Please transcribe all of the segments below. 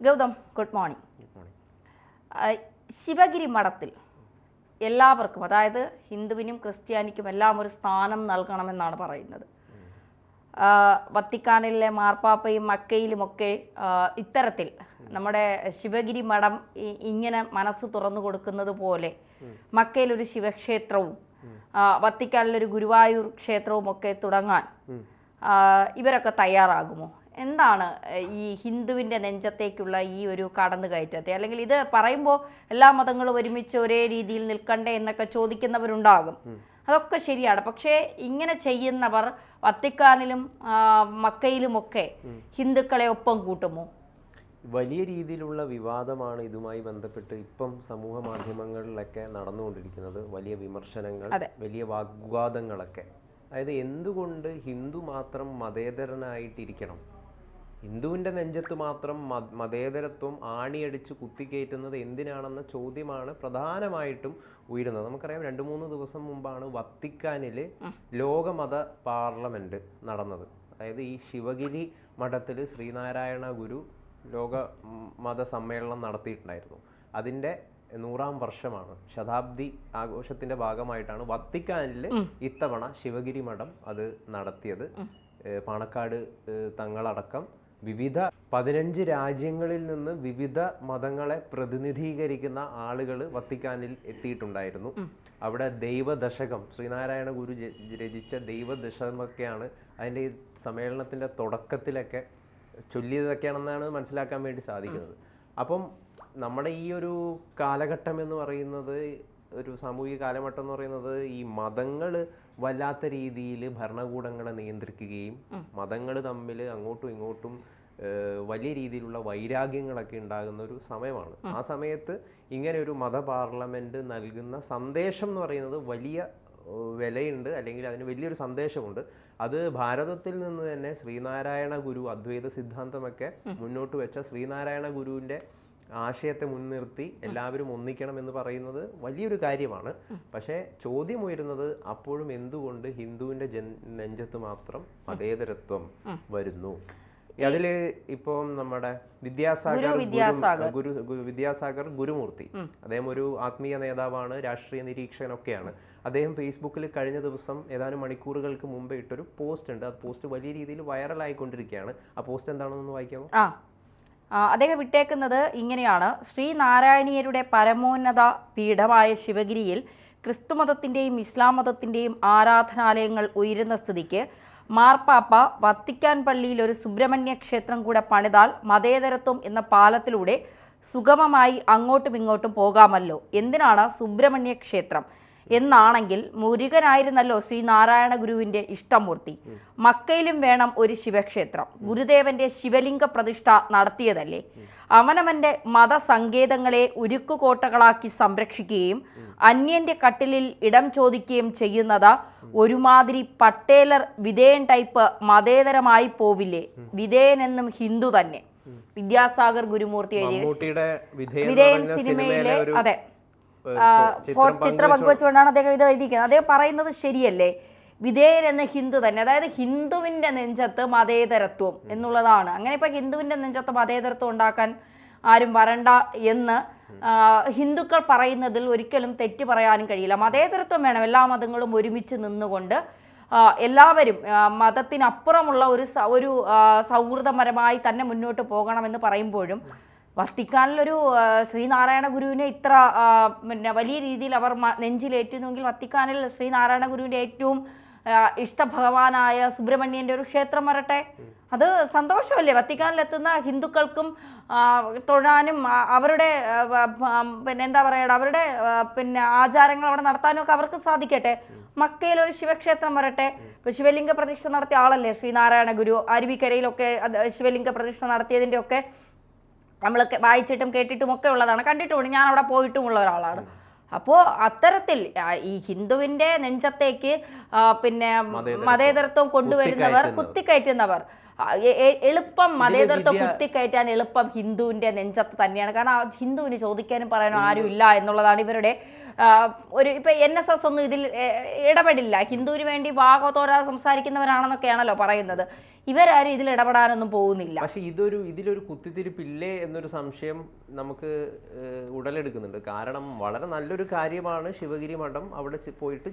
Gautam good morning. Sivagiri മഠത്തിൽ എല്ലാവർക്കും അതായത് ഹിന്ദുവിനും ക്രിസ്ത്യാനിക്കും എല്ലാം ഒരു സ്ഥാനം നൽകണമെന്നാണ് പറയുന്നത്. വത്തിക്കാനിലെ മാർപ്പാപ്പയും മക്കയിലുമൊക്കെ ഇത്തരത്തിൽ നമ്മുടെ ശിവഗിരി മഠം ഇങ്ങനെ മനസ്സ് തുറന്നു കൊടുക്കുന്നത് പോലെ മക്കയിലൊരു ശിവക്ഷേത്രവും വത്തിക്കാനിലൊരു ഗുരുവായൂർ ക്ഷേത്രവും ഒക്കെ തുടങ്ങാൻ ഇവരൊക്കെ തയ്യാറാകുമോ? എന്താണ് ഈ ഹിന്ദുവിന്റെ നെഞ്ചത്തേക്കുള്ള ഈ ഒരു കടന്നുകയറ്റത്തെ അല്ലെങ്കിൽ ഇത് പറയുമ്പോൾ എല്ലാ മതങ്ങളും ഒരുമിച്ച് ഒരേ രീതിയിൽ നിൽക്കണ്ടേ എന്നൊക്കെ ചോദിക്കുന്നവരുണ്ടാകും. അതൊക്കെ ശരിയാണ്. പക്ഷേ ഇങ്ങനെ ചെയ്യുന്നവർ വത്തിക്കാനിലും മക്കയിലുമൊക്കെ ഹിന്ദുക്കളെ ഒപ്പം കൂട്ടുമോ? വലിയ രീതിയിലുള്ള വിവാദമാണ് ഇതുമായി ബന്ധപ്പെട്ട് ഇപ്പം സമൂഹ മാധ്യമങ്ങളിലൊക്കെ നടന്നുകൊണ്ടിരിക്കുന്നത്. വലിയ വിമർശനങ്ങൾ വലിയ വാഗ്വാദങ്ങളൊക്കെ. അതായത് എന്തുകൊണ്ട് ഹിന്ദു മാത്രം മതേതരനായിട്ടിരിക്കണം? ഹിന്ദുവിന്റെ നെഞ്ചത്ത് മാത്രം മതേതരത്വം ആണിയടിച്ച് കുത്തിക്കയറ്റുന്നത് എന്തിനാണെന്ന ചോദ്യമാണ് പ്രധാനമായിട്ടും ഉയരുന്നത്. നമുക്കറിയാം രണ്ട് മൂന്ന് ദിവസം മുമ്പാണ് വത്തിക്കാനിൽ ലോകമത പാർലമെന്റ് നടന്നത്. അതായത് ഈ ശിവഗിരി മഠത്തിൽ ശ്രീനാരായണ ഗുരു ലോക മത സമ്മേളനം നടത്തിയിട്ടുണ്ടായിരുന്നു. അതിന്റെ നൂറാം വർഷമാണ്. ശതാബ്ദി ആഘോഷത്തിന്റെ ഭാഗമായിട്ടാണ് വത്തിക്കാനിൽ ഇത്തവണ ശിവഗിരി മഠം അത് നടത്തിയത്. പാണക്കാട് തങ്ങളടക്കം വിവിധ പതിനഞ്ച് രാജ്യങ്ങളിൽ നിന്ന് വിവിധ മതങ്ങളെ പ്രതിനിധീകരിക്കുന്ന ആളുകൾ വത്തിക്കാനിൽ എത്തിയിട്ടുണ്ടായിരുന്നു. അവിടെ ദൈവദശകം ശ്രീനാരായണ ഗുരു രചിച്ച ദൈവദശകമൊക്കെയാണ് അതിന്റെ ഈ സമ്മേളനത്തിന്റെ തുടക്കത്തിലൊക്കെ ചൊല്ലിയതൊക്കെയാണെന്നാണ് മനസ്സിലാക്കാൻ വേണ്ടി സാധിക്കുന്നത്. അപ്പം നമ്മുടെ ഈ ഒരു കാലഘട്ടം എന്ന് പറയുന്നത് ഒരു സാമൂഹിക കാലഘട്ടം എന്ന് പറയുന്നത് ഈ മതങ്ങൾ വല്ലാത്ത രീതിയിൽ ഭരണകൂടങ്ങളെ നിയന്ത്രിക്കുകയും മതങ്ങൾ തമ്മിൽ അങ്ങോട്ടും ഇങ്ങോട്ടും വലിയ രീതിയിലുള്ള വൈരാഗ്യങ്ങളൊക്കെ ഉണ്ടാകുന്ന ഒരു സമയമാണ്. ആ സമയത്ത് ഇങ്ങനെ ഒരു മത പാർലമെന്റ് നൽകുന്ന സന്ദേശം എന്ന് പറയുന്നത് വലിയ വിലയുണ്ട് അല്ലെങ്കിൽ അതിന് വലിയൊരു സന്ദേശമുണ്ട്. അത് ഭാരതത്തിൽ നിന്ന് തന്നെ ശ്രീനാരായണ ഗുരു അദ്വൈത സിദ്ധാന്തമൊക്കെ മുന്നോട്ട് വെച്ച ശ്രീനാരായണ ഗുരുവിന്റെ ആശയത്തെ മുൻനിർത്തി എല്ലാവരും ഒന്നിക്കണം എന്ന് പറയുന്നത് വലിയൊരു കാര്യമാണ്. പക്ഷേ ചോദ്യം ഉയരുന്നത് അപ്പോഴും എന്തുകൊണ്ട് ഹിന്ദുവിന്റെ ജൻ നെഞ്ചത്ത് മാത്രം മതേതരത്വം വരുന്നു? അതിൽ ഇപ്പം നമ്മുടെ വിദ്യാസാഗർ ഗുരു വിദ്യാസാഗർ. ഗുരുമൂർത്തി. അദ്ദേഹം ഒരു ആത്മീയ നേതാവാണ് രാഷ്ട്രീയ നിരീക്ഷകനൊക്കെയാണ്. അദ്ദേഹം ഫേസ്ബുക്കിൽ കഴിഞ്ഞ ദിവസം ഏതാനും മണിക്കൂറുകൾക്ക് മുമ്പ് ഇട്ടൊരു പോസ്റ്റ് ഉണ്ട്. ആ പോസ്റ്റ് വലിയ രീതിയിൽ വൈറലായിക്കൊണ്ടിരിക്കുകയാണ്. ആ പോസ്റ്റ് എന്താണെന്നൊന്ന് വായിക്കാമോ? അദ്ദേഹം വിട്ടേക്കുന്നത് ഇങ്ങനെയാണ്. ശ്രീനാരായണീയരുടെ പരമോന്നത പീഠമായ ശിവഗിരിയിൽ ക്രിസ്തുമതത്തിന്റെയും ഇസ്ലാം മതത്തിന്റെയും ആരാധനാലയങ്ങൾ ഉയരുന്ന സ്ഥിതിക്ക് മാർപ്പാപ്പ വത്തിക്കാൻ പള്ളിയിൽ ഒരു സുബ്രഹ്മണ്യ ക്ഷേത്രം കൂടെ പണിതാൽ മതേതരത്വം എന്ന പാലത്തിലൂടെ സുഗമമായി അങ്ങോട്ടും ഇങ്ങോട്ടും പോകാമല്ലോ. എന്തിനാണ് സുബ്രഹ്മണ്യ ക്ഷേത്രം? എന്നാണെങ്കിൽ മുരുകനായിരുന്നല്ലോ ശ്രീനാരായണ ഗുരുവിന്റെ ഇഷ്ടമൂർത്തി. മക്കയിലും വേണം ഒരു ശിവക്ഷേത്രം. ഗുരുദേവന്റെ ശിവലിംഗ പ്രതിഷ്ഠ നടത്തിയതല്ലേ? അവനവന്റെ മതസങ്കേതങ്ങളെ ഉരുക്കുകോട്ടകളാക്കി സംരക്ഷിക്കുകയും അന്യന്റെ കട്ടിലിൽ ഇടം ചോദിക്കുകയും ചെയ്യുന്നത് ഒരുമാതിരി പട്ടേലർ വിധേയൻ ടൈപ്പ് മതേതരമായി പോവില്ലേ? വിധേയൻ എന്നും ഹിന്ദു തന്നെ. വിദ്യാസാഗർ ഗുരുമൂർത്തി എഴുതിയ വിധേയൻ സിനിമയിലെ അതെ. ചിത്രം പങ്കുവെച്ചുകൊണ്ടാണ് അദ്ദേഹം ഇത് എഴുതിയിരിക്കുന്നത്. അദ്ദേഹം പറയുന്നത് ശരിയല്ലേ? വിധേയൻ എന്ന ഹിന്ദു തന്നെ അതായത് ഹിന്ദുവിന്റെ നെഞ്ചത്ത് മതേതരത്വം എന്നുള്ളതാണ്. അങ്ങനെ ഇപ്പൊ ഹിന്ദുവിന്റെ നെഞ്ചത്ത് മതേതരത്വം ഉണ്ടാക്കാൻ ആരും വരണ്ട എന്ന് ഹിന്ദുക്കൾ പറയുന്നതിൽ ഒരിക്കലും തെറ്റ് പറയാനും കഴിയില്ല. മതേതരത്വം വേണം എല്ലാ മതങ്ങളും ഒരുമിച്ച് നിന്നുകൊണ്ട് എല്ലാവരും മതത്തിനപ്പുറമുള്ള ഒരു ഒരു സൗഹൃദപരമായി തന്നെ മുന്നോട്ട് പോകണമെന്ന് പറയുമ്പോഴും വത്തിക്കാനിലൊരു ശ്രീനാരായണ ഗുരുവിനെ ഇത്ര പിന്നെ വലിയ രീതിയിൽ അവർ നെഞ്ചിലേറ്റുന്നുവെങ്കിൽ വത്തിക്കാനിൽ ശ്രീനാരായണ ഗുരുവിന്റെ ഏറ്റവും ഇഷ്ടഭഗവാനായ സുബ്രഹ്മണ്യന്റെ ഒരു ക്ഷേത്രം വരട്ടെ. അത് സന്തോഷമല്ലേ? വത്തിക്കാനിലെത്തുന്ന ഹിന്ദുക്കൾക്കും തൊഴാനും അവരുടെ പിന്നെ എന്താ പറയുക അവരുടെ പിന്നെ ആചാരങ്ങൾ അവിടെ നടത്താനും ഒക്കെ അവർക്ക് സാധിക്കട്ടെ. മക്കയിൽ ഒരു ശിവക്ഷേത്രം വരട്ടെ. ഇപ്പോൾ ശിവലിംഗ പ്രതിഷ്ഠ നടത്തിയ ആളല്ലേ ശ്രീനാരായണ ഗുരു? അരുവിക്കരയിലൊക്കെ ശിവലിംഗ പ്രതിഷ്ഠ നടത്തിയതിന്റെ ഒക്കെ നമ്മളൊക്കെ വായിച്ചിട്ടും കേട്ടിട്ടും ഒക്കെ ഉള്ളതാണ്. കണ്ടിട്ടുമുണ്ട് ഞാൻ അവിടെ പോയിട്ടും ഉള്ള ഒരാളാണ്. അപ്പോൾ അത്തരത്തിൽ ഈ ഹിന്ദുവിന്റെ നെഞ്ചത്തേക്ക് പിന്നെ മതേതരത്വം. കൊണ്ടുവരുന്നവർ കുത്തിക്കയറ്റുന്നവർ. എളുപ്പം മതേതരത്വം കുത്തിക്കയറ്റാൻ എളുപ്പം ഹിന്ദുവിന്റെ നെഞ്ചത്ത് തന്നെയാണ്. കാരണം ആ ഹിന്ദുവിന് ചോദിക്കാനും പറയാനും ആരും ഇല്ല എന്നുള്ളതാണ് ഇവരുടെ ഒരു ഇപ്പം എൻ എസ് എസ് ഒന്നും ഇതിൽ ഇടപെടില്ല. ഹിന്ദുവിന് വേണ്ടി വാഗത്തോരാ സംസാരിക്കുന്നവരാണെന്നൊക്കെയാണല്ലോ പറയുന്നത്. ഇവരാരും ഇതിൽ ഇടപെടാനൊന്നും പോകുന്നില്ല. പക്ഷെ ഇതൊരു ഇതിലൊരു കുത്തിത്തിരിപ്പില്ലേ എന്നൊരു സംശയം നമുക്ക് ഉടലെടുക്കുന്നുണ്ട്. കാരണം വളരെ നല്ലൊരു കാര്യമാണ് ശിവഗിരി മഠം അവിടെ പോയിട്ട്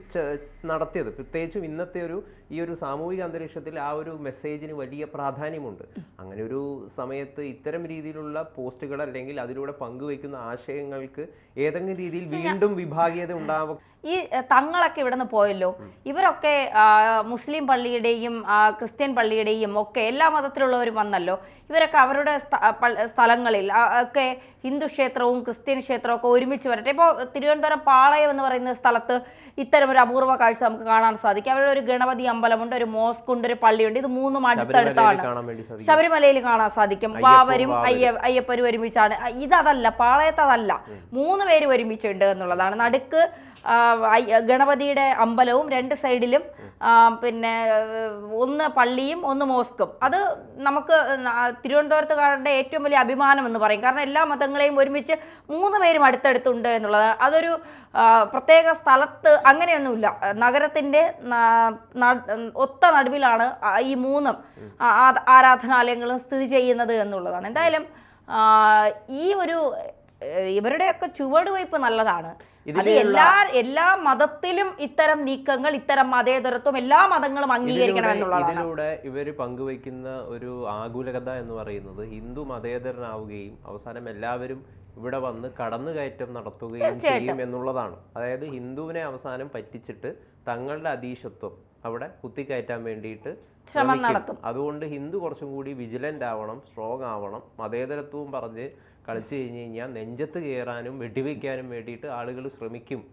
നടത്തിയത്. പ്രത്യേകിച്ചും ഇന്നത്തെ ഒരു ഈ ഒരു സാമൂഹിക അന്തരീക്ഷത്തിൽ ആ ഒരു മെസ്സേജിന് വലിയ പ്രാധാന്യമുണ്ട്. അങ്ങനെ ഒരു സമയത്ത് ഇത്തരം രീതിയിലുള്ള പോസ്റ്റുകൾ അല്ലെങ്കിൽ അതിലൂടെ പങ്കുവയ്ക്കുന്ന ആശയങ്ങൾക്ക് ഏതെങ്കിലും രീതിയിൽ വീണ്ടും വിഭാഗീയത ഉണ്ടാവും ഈ തങ്ങളൊക്കെ ഇവിടെ നിന്ന് പോയല്ലോ ഇവരൊക്കെ മുസ്ലിം പള്ളിയുടെയും ക്രിസ്ത്യൻ പള്ളിയുടെയും ഒക്കെ എല്ലാ മതത്തിലുള്ളവരും വന്നല്ലോ. ഇവരൊക്കെ അവരുടെ സ്ഥലങ്ങളിൽ ഒക്കെ ഹിന്ദു ക്ഷേത്രവും ക്രിസ്ത്യൻ ക്ഷേത്രവും ഒക്കെ ഒരുമിച്ച് വരട്ടെ. ഇപ്പോൾ തിരുവനന്തപുരം പാളയം എന്ന് പറയുന്ന സ്ഥലത്ത് ഇത്തരം ഒരു അപൂർവ കാഴ്ച നമുക്ക് കാണാൻ സാധിക്കും. അവിടെ ഒരു ഗണപതി അമ്പലമുണ്ട് ഒരു മോസ്ക് ഉണ്ട് ഒരു പള്ളിയുണ്ട്. ഇത് മൂന്നും അടുത്തടുത്താണ്. ശബരിമലയിൽ കാണാൻ സാധിക്കും. വാവരും. അയ്യ അയ്യപ്പരും ഒരുമിച്ചാണ്. ഇതതല്ല പാളയത്ത് അതല്ല മൂന്ന് പേര് ഒരുമിച്ചുണ്ട് എന്നുള്ളതാണ്. നടുക്ക് ഗണപതിയുടെ അമ്പലവും രണ്ട് സൈഡിലും പിന്നെ ഒന്ന് പള്ളിയും ഒന്ന് മോസ്കും. അത് നമുക്ക് തിരുവനന്തപുരത്തുകാരുടെ ഏറ്റവും വലിയ അഭിമാനം എന്ന് പറയും. കാരണം എല്ലാ മതങ്ങളെയും ഒരുമിച്ച് മൂന്ന് പേരും അടുത്തടുത്തുണ്ട് എന്നുള്ളതാണ്. അതൊരു പ്രത്യേക സ്ഥലത്ത് അങ്ങനെയൊന്നുമില്ല. നഗരത്തിന്റെ ഒത്ത നടുവിലാണ് ഈ മൂന്നും ആരാധനാലയങ്ങളും സ്ഥിതി ചെയ്യുന്നത് എന്നുള്ളതാണ്. എന്തായാലും ഈ ഒരു ഇവരുടെയൊക്കെ ചുവടുവയ്പ് നല്ലതാണ് അത് എല്ലാ എല്ലാ മതത്തിലും ഇത്തരം നീക്കങ്ങൾ ഇത്തരം മതേതരത്വം എല്ലാ മതങ്ങളും അംഗീകരിക്കണം എന്നുള്ളതാണ് ഇതിലൂടെ ഇവർ പങ്കുവയ്ക്കുന്ന ഒരു ആകുലകത എന്ന് പറയുന്നത് ഹിന്ദു മതേതരനാവുകയും അവസാനം എല്ലാവരും ഇവിടെ വന്ന് കടന്നുകയറ്റം നടത്തുകയും. ചെയ്യും എന്നുള്ളതാണ് അതായത് ഹിന്ദുവിനെ അവസാനം പറ്റിച്ചിട്ട് തങ്ങളുടെ അതീശത്വം അവിടെ കുത്തിക്കയറ്റാൻ വേണ്ടിയിട്ട് ശ്രമം. നടത്തും. അതുകൊണ്ട് ഹിന്ദു കുറച്ചും കൂടി വിജിലന്റ് ആവണം സ്ട്രോങ് ആവണം മതേതരത്വവും പറഞ്ഞ് കളിച്ചു കഴിഞ്ഞ് കഴിഞ്ഞാൽ നെഞ്ചത്ത് കയറാനും വെടിവെക്കാനും വേണ്ടിയിട്ട് ആളുകൾ ശ്രമിക്കും.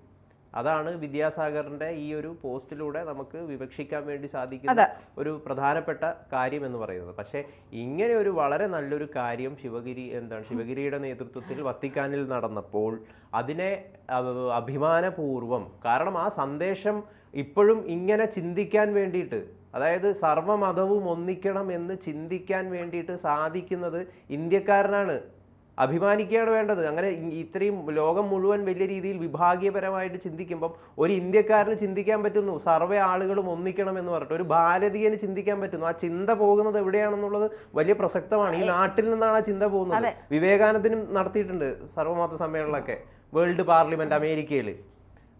അതാണ് വിദ്യാസാഗറിന്റെ ഈ ഒരു പോസ്റ്റിലൂടെ നമുക്ക് വിവക്ഷിക്കാൻ വേണ്ടി സാധിക്കുന്ന ഒരു പ്രധാനപ്പെട്ട കാര്യം എന്ന് പറയുന്നത്. പക്ഷേ ഇങ്ങനെ ഒരു വളരെ നല്ലൊരു കാര്യം ശിവഗിരി എന്താണ് ശിവഗിരിയുടെ നേതൃത്വത്തിൽ വത്തിക്കാനിൽ നടന്നപ്പോൾ അതിനെ അഭിമാനപൂർവം കാരണം ആ സന്ദേശം ഇപ്പോഴും ഇങ്ങനെ ചിന്തിക്കാൻ വേണ്ടിയിട്ട് അതായത് സർവമതവും ഒന്നിക്കണം എന്ന് ചിന്തിക്കാൻ വേണ്ടിയിട്ട് സാധിക്കുന്നത് ഇന്ത്യക്കാരനാണ്. അഭിമാനിക്കുകയാണ് വേണ്ടത്. അങ്ങനെ ഇത്രയും ലോകം മുഴുവൻ വലിയ രീതിയിൽ വിഭാഗീയപരമായിട്ട് ചിന്തിക്കുമ്പം ഒരു ഇന്ത്യക്കാരന് ചിന്തിക്കാൻ പറ്റുന്നു. സർവേ ആളുകളും ഒന്നിക്കണം എന്ന് പറഞ്ഞിട്ട് ഒരു ഭാരതീയന് ചിന്തിക്കാൻ പറ്റുന്നു. ആ ചിന്ത പോകുന്നത് എവിടെയാണെന്നുള്ളത് വലിയ പ്രസക്തമാണ്. ഈ നാട്ടിൽ നിന്നാണ് ആ ചിന്ത പോകുന്നത്. വിവേകാനന്ദനും നടത്തിയിട്ടുണ്ട് സർവമാത്ര സമ്മേളനമൊക്കെ. വേൾഡ് പാർലമെന്റ് അമേരിക്കയിൽ.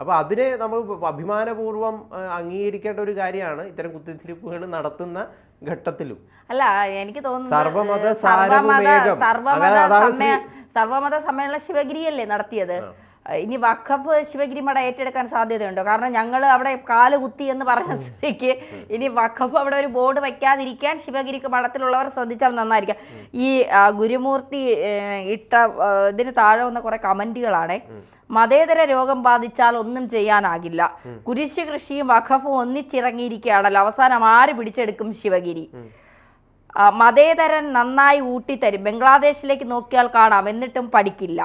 അപ്പോൾ അതിനെ നമ്മൾ അഭിമാനപൂർവം അംഗീകരിക്കേണ്ട ഒരു കാര്യമാണ് ഇത്തരം കുത്തിത്തിരിപ്പുകൾ നടത്തുന്ന ഘട്ടത്തിലും. അല്ല എനിക്ക് തോന്നുന്നു സർവമത സമ്മേളനം ശിവഗിരിയല്ലേ നടത്തിയത്? ഇനി വഖഫ് ശിവഗിരി മഠ ഏറ്റെടുക്കാൻ സാധ്യതയുണ്ടോ? കാരണം ഞങ്ങൾ അവിടെ കാൽ കുത്തി എന്ന് പറഞ്ഞ സ്ഥിതിക്ക് ഇനി വഖഫ് അവിടെ ഒരു ബോർഡ് വയ്ക്കാതിരിക്കാൻ ശിവഗിരിക്ക് മഠത്തിലുള്ളവർ ശ്രദ്ധിച്ചാൽ നന്നായിരിക്കാം. ഈ ഗുരുമൂർത്തി ഇട്ട ഇതിന് താഴെ വന്ന കുറെ കമന്റുകളാണ്. മതേതര രോഗം ബാധിച്ചാൽ ഒന്നും ചെയ്യാനാകില്ല. കുരിശ് കൃഷിയും വഖഫും ഒന്നിച്ചിറങ്ങിയിരിക്കുകയാണല്ലോ. അവസാനം ആര് പിടിച്ചെടുക്കും ശിവഗിരി? മതേതരൻ നന്നായി ഊട്ടിത്തരും. ബംഗ്ലാദേശിലേക്ക് നോക്കിയാൽ കാണാം. എന്നിട്ടും പഠിക്കില്ല.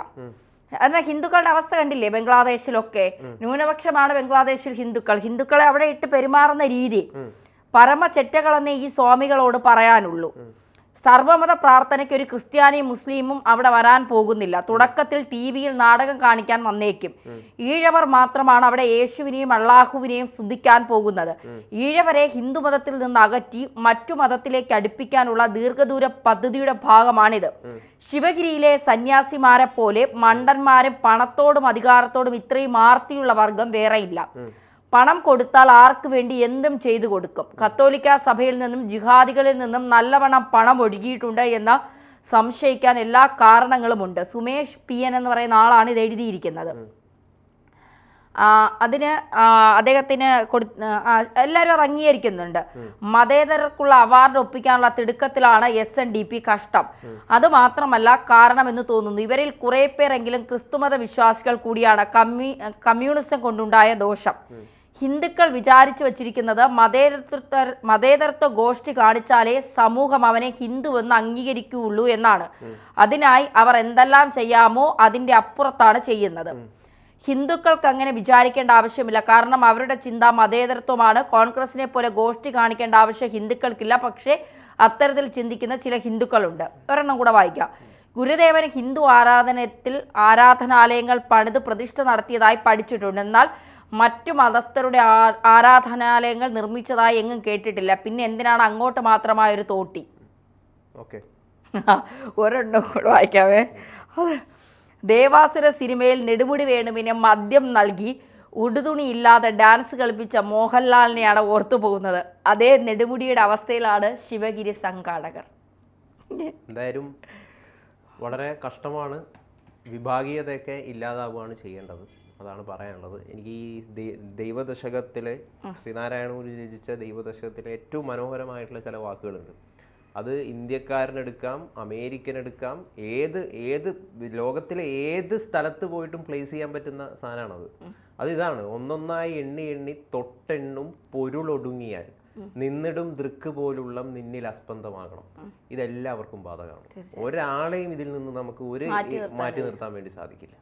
എന്നാൽ ഹിന്ദുക്കളുടെ അവസ്ഥ കണ്ടില്ലേ ബംഗ്ലാദേശിലൊക്കെ? ന്യൂനപക്ഷമാണ് ബംഗ്ലാദേശിൽ ഹിന്ദുക്കൾ. ഹിന്ദുക്കളെ അവിടെ ഇട്ട് പെരുമാറുന്ന രീതി. പരമ ചെറ്റകളെന്നേ ഈ സ്വാമികളോട് പറയാനുള്ളൂ. സർവമത പ്രാർത്ഥനയ്ക്ക് ഒരു ക്രിസ്ത്യാനിയും മുസ്ലിമും അവിടെ വരാൻ പോകുന്നില്ല. തുടക്കത്തിൽ ടി വിയിൽ നാടകം കാണിക്കാൻ വന്നേക്കും. ഈഴവർ മാത്രമാണ് അവിടെ യേശുവിനെയും അള്ളാഹുവിനെയും സ്തുതിക്കാൻ പോകുന്നത്. ഈഴവരെ ഹിന്ദു മതത്തിൽ നിന്ന് അകറ്റി മറ്റു മതത്തിലേക്ക് അടുപ്പിക്കാനുള്ള ദീർഘദൂര പദ്ധതിയുടെ ഭാഗമാണിത്. ശിവഗിരിയിലെ സന്യാസിമാരെ പോലെ മണ്ടന്മാരും പണത്തോടും അധികാരത്തോടും ഇത്രയും ആർത്തിയുള്ള വർഗം വേറെയില്ല. പണം കൊടുത്താൽ ആർക്ക് വേണ്ടി എന്തും ചെയ്തു കൊടുക്കും? കത്തോലിക്ക സഭയിൽ നിന്നും ജിഹാദികളിൽ നിന്നും നല്ലവണ്ണം പണം ഒഴുകിയിട്ടുണ്ട് എന്ന സംശയിക്കാൻ എല്ലാ കാരണങ്ങളുമുണ്ട് സുമേഷ് പി എൻ എന്ന് പറയുന്ന ആളാണ് ഇത് എഴുതിയിരിക്കുന്നത്. അതിന് അദ്ദേഹത്തിന് കൊടു എല്ലാവരും അത് അംഗീകരിക്കുന്നുണ്ട്. മതേതരർക്കുള്ള അവാർഡ് ഒപ്പിക്കാനുള്ള തിടുക്കത്തിലാണ് എസ് എൻ ഡി പി കഷ്ടം. അത് മാത്രമല്ല കാരണമെന്ന് തോന്നുന്നു. ഇവരിൽ കുറേ പേരെങ്കിലും ക്രിസ്തുമത വിശ്വാസികൾ കൂടിയാണ് കമ്മ്യൂ കമ്മ്യൂണിസം കൊണ്ടുണ്ടായ ദോഷം. ഹിന്ദുക്കൾ വിചാരിച്ചു വച്ചിരിക്കുന്നത് മതേതരത്വ മതേതരത്വ ഗോഷ്ഠി കാണിച്ചാലേ സമൂഹം അവനെ ഹിന്ദുവെന്ന് അംഗീകരിക്കുകയുള്ളൂ എന്നാണ്. അതിനായി അവർ എന്തെല്ലാം ചെയ്യാമോ അതിന്റെ അപ്പുറത്താണ് ചെയ്യുന്നത്. ഹിന്ദുക്കൾക്ക് അങ്ങനെ വിചാരിക്കേണ്ട ആവശ്യമില്ല. കാരണം അവരുടെ ചിന്ത മതേതരത്വമാണ്. കോൺഗ്രസിനെ പോലെ ഗോഷ്ഠി കാണിക്കേണ്ട ആവശ്യം ഹിന്ദുക്കൾക്കില്ല. പക്ഷേ അത്തരത്തിൽ ചിന്തിക്കുന്ന ചില ഹിന്ദുക്കളുണ്ട്. ഒരെണ്ണം കൂടെ വായിക്കാം. ഗുരുദേവൻ ഹിന്ദു ആരാധനത്തിൽ ആരാധനാലയങ്ങൾ പണിത് പ്രതിഷ്ഠ നടത്തിയതായി പഠിച്ചിട്ടുണ്ട്. എന്നാൽ മറ്റു മതസ്ഥരുടെ ആരാധനാലയങ്ങൾ നിർമ്മിച്ചതായി എങ്ങും കേട്ടിട്ടില്ല. പിന്നെ എന്തിനാണ് അങ്ങോട്ട് മാത്രമായ ഒരു തോട്ടി? ഓക്കെ. ഒരെണ്ണം കൂടെ വായിക്കാവേ. അത് ദേവാസുര സിനിമയിൽ നെടുമുടി വേണുവിനെ മദ്യം നൽകി ഉടുതുണി ഇല്ലാതെ ഡാൻസ് കളിപ്പിച്ച മോഹൻലാലിനെയാണ് ഓർത്തു പോകുന്നത്. അതേ നെടുമുടിയുടെ അവസ്ഥയിലാണ് ശിവഗിരി സംഘാടകർ. എന്തായാലും വളരെ കഷ്ടമാണ്. വിഭാഗീയതയൊക്കെ ഇല്ലാതാവുകയാണ് ചെയ്യേണ്ടത്. അതാണ് പറയാനുള്ളത്. എനിക്ക് ഈ ദൈവദശകത്തിലെ ശ്രീനാരായണ ഗുരു രചിച്ച ദൈവദശകത്തിലെ ഏറ്റവും മനോഹരമായിട്ടുള്ള ചില വാക്കുകളുണ്ട്. അത് ഇന്ത്യക്കാരനെടുക്കാം അമേരിക്കൻ എടുക്കാം ഏത് ഏത് ലോകത്തിലെ ഏത് സ്ഥലത്ത് പോയിട്ടും പ്ലേസ് ചെയ്യാൻ പറ്റുന്ന സാധനമാണത്. അത് ഇതാണ്. ഒന്നൊന്നായി എണ്ണി എണ്ണി തൊട്ടെണ്ണും പൊരുളൊടുങ്ങിയാൽ നിന്നിടും ദൃക്ക് പോലുള്ള നിന്നിൽ അസ്പന്ദമാകണം. ഇതെല്ലാവർക്കും ബാധകമാണ്. ഒരാളെയും ഇതിൽ നിന്ന് നമുക്ക് ഒരു മാറ്റി നിർത്താൻ വേണ്ടി സാധിക്കില്ല.